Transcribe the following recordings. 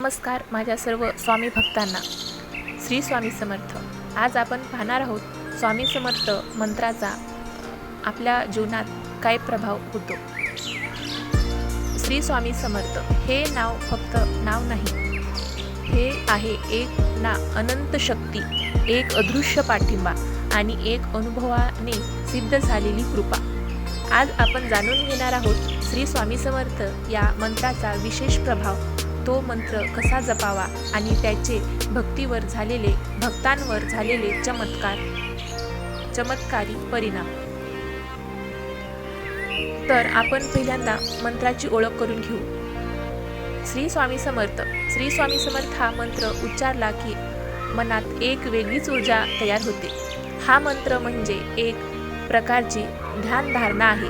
नमस्कार माझ्या सर्व स्वामी भक्तांना. श्री स्वामी समर्थ. आज आपण पाहणार आहोत स्वामी समर्थ मंत्राचा आपल्या जीवनात काय प्रभाव होतो? श्री स्वामी समर्थ हे नाव फक्त नाव नाही. हे आहे एक ना अनंत शक्ती एक अदृश्य पाठिंबा आणि एक अनुभवाने सिद्ध झालेली कृपा. आज आपण जाणून घेणार आहोत श्री स्वामी समर्थ या मंत्राचा विशेष प्रभाव. तो मंत्र कसा जपावा आणि त्याचे भक्तीवर झालेले भक्तांवर झालेले चमत्कार? चमत्कारी परिणाम. तर आपण पहिल्यांदा मंत्राची ओळख करून घेऊ. श्री स्वामी समर्थ. श्री स्वामी समर्थ हा मंत्र उच्चारला की मनात एक वेगळीच ऊर्जा तयार होते. हा मंत्र म्हणजे एक प्रकारची ध्यानधारणा आहे.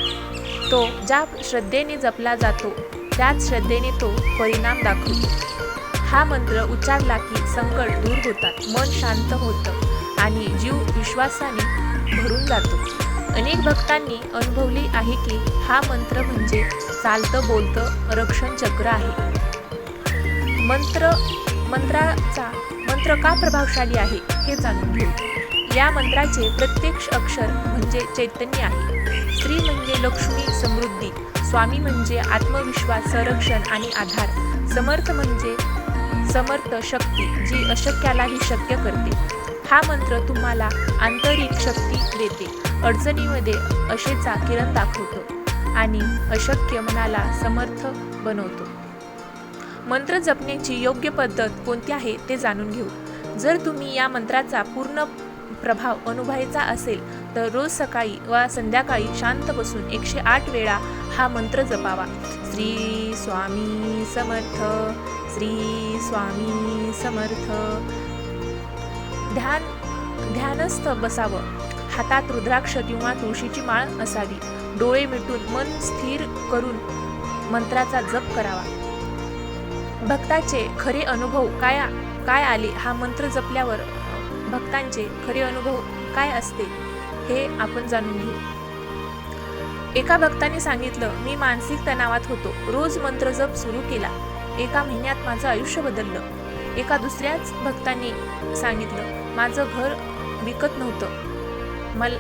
तो ज्या श्रद्धेने जपला जातो त्याच श्रद्धेने तो परिणाम दाखवतो. हा मंत्र उच्चारला की संकट दूर होतात मन शांत होतं आणि जीव विश्वासाने भरून जातो. अनेक भक्तांनी अनुभवली आहे की हा मंत्र म्हणजे चालतं बोलतं रक्षण चक्र आहे. मंत्र मंत्राचा मंत्र का प्रभावशाली आहे हे जाणून घेऊ. या मंत्राचे प्रत्येक अक्षर म्हणजे चैतन्य आहे. स्त्री म्हणजे लक्ष्मी समृद्धी. स्वामी म्हणजे आत्मविश्वास संरक्षण आणि आधार. समर्थ म्हणजे समर्थ शक्ती जी अशक्यालाही शक्य करते. हा मंत्र तुम्हाला आंतरिक शक्ती देते. अडचणीमध्ये अशेचा किरण दाखवतो आणि अशक्य मनाला समर्थ बनवतो. मंत्र जपण्याची योग्य पद्धत कोणती आहे ते जाणून घेऊ. जर तुम्ही या मंत्राचा पूर्ण प्रभाव अनुभवायचा असेल तर रोज सकाळी वा संध्याकाळी शांत बसून एकशे आठ वेळा हा मंत्र जपावा. श्री स्वामी समर्थ श्री स्वामी समर्थ. ध्यान ध्यानस्थ बसावं. हातात रुद्राक्ष किंवा तुळशीची माळ असावी. डोळे मिटून मन स्थिर करून मंत्राचा जप करावा. भक्ताचे खरे अनुभव काय काय आले हा मंत्र जपल्यावर भक्तांचे खरे अनुभव काय असते हे आपण जाणून घेऊ. एका भक्ताने सांगितलं मी मानसिक तणावात होतो. रोज मंत्र जप सुरू केला. एका महिन्यात माझं आयुष्य बदललं. एका दुसऱ्याच भक्ताने सांगितलं माझं घर विकत नव्हतं. मल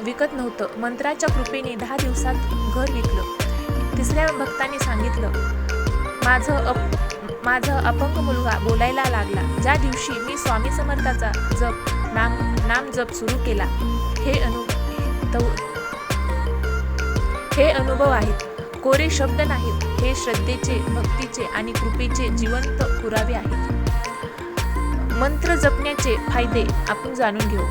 विकत नव्हतं. मंत्राच्या कृपेने दहा दिवसात घर विकलं. तिसऱ्या भक्ताने सांगितलं माझं अप माझा अपंग मुलगा बोलायला लागला. ज्या दिवशी मी स्वामी समर्थाचा जप नाम नाम जप सुरू केला हे अनु हे अनुभव आहेत. कोरे शब्द नाहीत हे श्रद्धेचे भक्तीचे आणि कृपेचे जिवंत पुरावे आहेत. मंत्र जपण्याचे फायदे आपण जाणून घेऊ.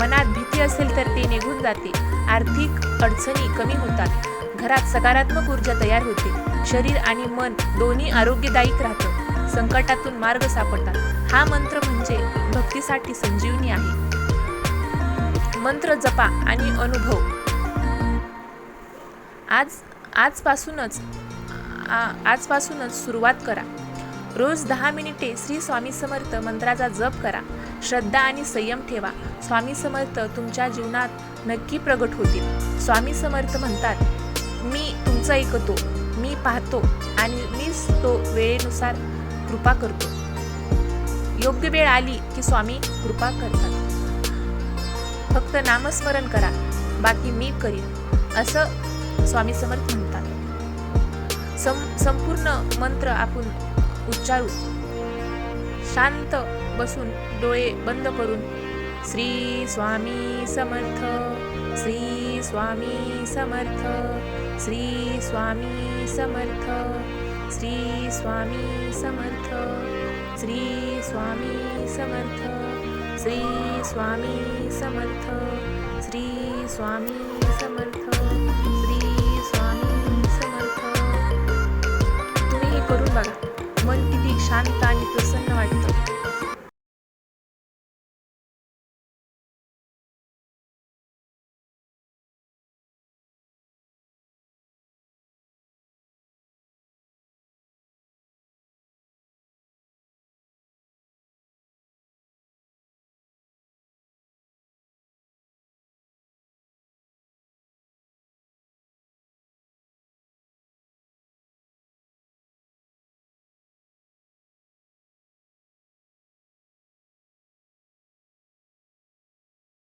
मनात भीती असेल तर ते निघून जाते. आर्थिक अडचणी कमी होतात. घरात सकारात्मक ऊर्जा तयार होते. शरीर आणि मन दोन्ही आरोग्यदायी राहतं. संकटातून मार्ग सापडतात. हा मंत्र म्हणजे भक्तीसाठी संजीवनी आहे. मंत्र जपा आणि अनुभव. आज आजपासूनच आ- आजपासूनच सुरुवात करा. रोज दहा मिनिटे श्री स्वामी समर्थ मंत्राचा जप करा. श्रद्धा आणि संयम ठेवा. स्वामी समर्थ तुमच्या जीवनात नक्की प्रगट होतील. स्वामी समर्थ म्हणतात मी तुमचं ऐकतो मी पाहतो आणि मीच तो वेळेनुसार कृपा करतो. योग्य वेळ आली की स्वामी कृपा करतात. फक्त नामस्मरण करा बाकी मी करीन असं स्वामी समर्थ म्हणतात. सं संपूर्ण मंत्र आपण उच्चारू. शांत बसून डोळे बंद करून श्री स्वामी समर्थ श्री स्वामी समर्थ. श्री स्वामी समर्थ श्री स्वामी समर्थ श्री स्वामी समर्थ श्री स्वामी समर्थ श्री स्वामी समर्थ श्री स्वामी समर्थ. तुम्ही हे करून बघा. मन किती शांत आणि प्रसन्न वाटतं.